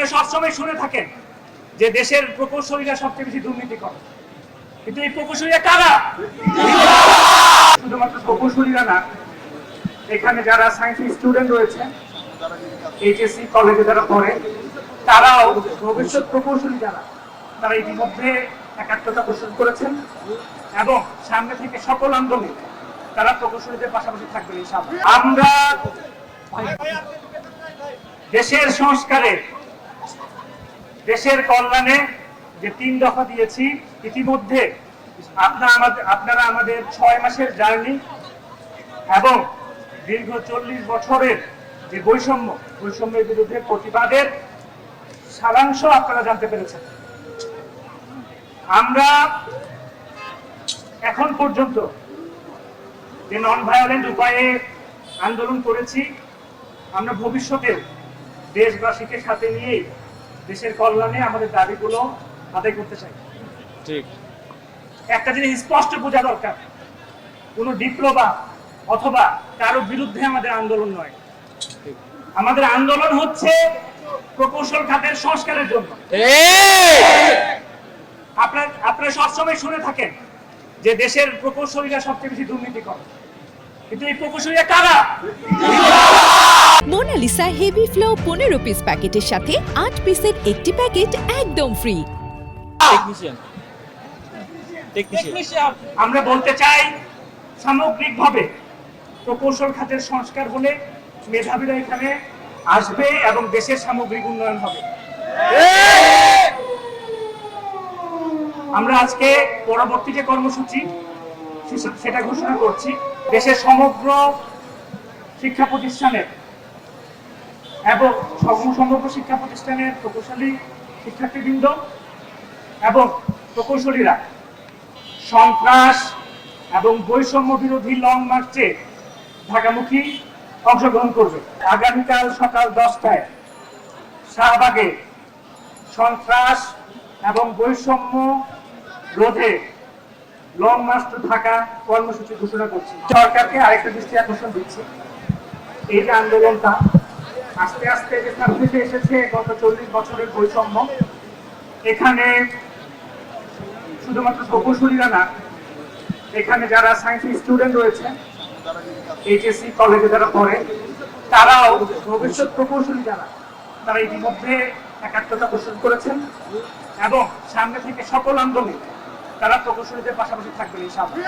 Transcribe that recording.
আপনারা সবসময় শুনে থাকেন যে দেশের প্রকৌশলীরা সবচেয়ে বেশি দুর্নীতি করে। কিন্তু এই প্রকৌশলীরা কারা? শুধুমাত্র প্রকৌশলীরা না, এখানে যারা সায়েন্স স্টুডেন্ট রয়েছে এইচএসসি কলেজে যারা পড়ে, তারাও ভবিষ্যৎ প্রকৌশলী যারা, তারা ইতিমধ্যে একাত্মতা পোষণ করেছেন এবং সামনে থেকে সকল আন্দোলনে তারা প্রকৌশলীদের পাশাপাশি থাকবে ইনশাআল্লাহ। আমরা দেশের সংস্কারে দেশের কল্যাণে যে তিন দফা দিয়েছি, ইতিমধ্যে আপনারা আমাদের ছয় মাসের জার্নি এবং দীর্ঘ চল্লিশ বছরের যে বৈষম্য, বৈষম্যের বিরুদ্ধে প্রতিবাদের সারাংশ আপনারা জানতে পেরেছেন। আমরা এখন পর্যন্ত যে নন ভায়োলেন্ট উপায়ে আন্দোলন করেছি, আমরা ভবিষ্যতেও দেশবাসীকে সাথে নিয়েই দেশের কল্যাণে আমাদের দাবিগুলো আদায় করতে চাই। ঠিক। একটা জিনিস স্পষ্ট বোঝা দরকার। কোনো ডিপ্লোমা অথবা কারও বিরুদ্ধে আমাদের আন্দোলন নয়। আমাদের আন্দোলন হচ্ছে প্রকৌশল খাতের সংস্কারের জন্য। আপনার আপনারা সবসময় শুনে থাকেন যে দেশের প্রকৌশলীরা সবচেয়ে বেশি দুর্নীতি করে। কিন্তু এই প্রকৌশলীরা কারা? মোনালিসা হেভি ফ্লো পনেরো পিস প্যাকেটের সাথে আট পিসের একটি প্যাকেট একদম ফ্রি আমরা বলতে চাই, সামগ্রিকভাবে প্রকৌশল খাতের সংস্কার হলে মেধাবীরা এখানে আসবে এবং দেশের সামগ্রিক উন্নয়ন হবে। আমরা আজকে পরবর্তী যে কর্মসূচি, সেটা ঘোষণা করছি। দেশের সমগ্র শিক্ষা প্রতিষ্ঠানের এবং সম- শিক্ষা প্রতিষ্ঠানের প্রকৌশলী শিক্ষার্থীবৃন্দ এবং প্রকৌশলীরা সন্ত্রাস এবং বৈষম্য বিরোধী লং মার্চে ঢাকামুখী অংশগ্রহণ করবে। আগামীকাল সকাল দশটায় শাহবাগে সন্ত্রাস এবং বৈষম্য রোধে লং মার্চ ঢাকা কর্মসূচি ঘোষণা করছি। সরকারকে আরেকটা দৃষ্টি আকর্ষণ দিচ্ছি। এই যে আন্দোলনটা আস্তে আস্তে যে থেকে এসেছে গত চল্লিশ বছরের বৈষম্য, এখানে শুধুমাত্র প্রকৌশলীরা না, এখানে যারা সায়েন্স স্টুডেন্ট রয়েছে এইচএসসি কলেজে যারা পড়ে, তারাও ভবিষ্যৎ প্রকৌশলী যারা, তারা ইতিমধ্যে একাত্মতা পোষণ করেছেন এবং সামনে থেকে সকল আন্দোলনে তারা প্রকৌশলীদের পাশাপাশি থাকবেন, ইনশাআল্লাহ।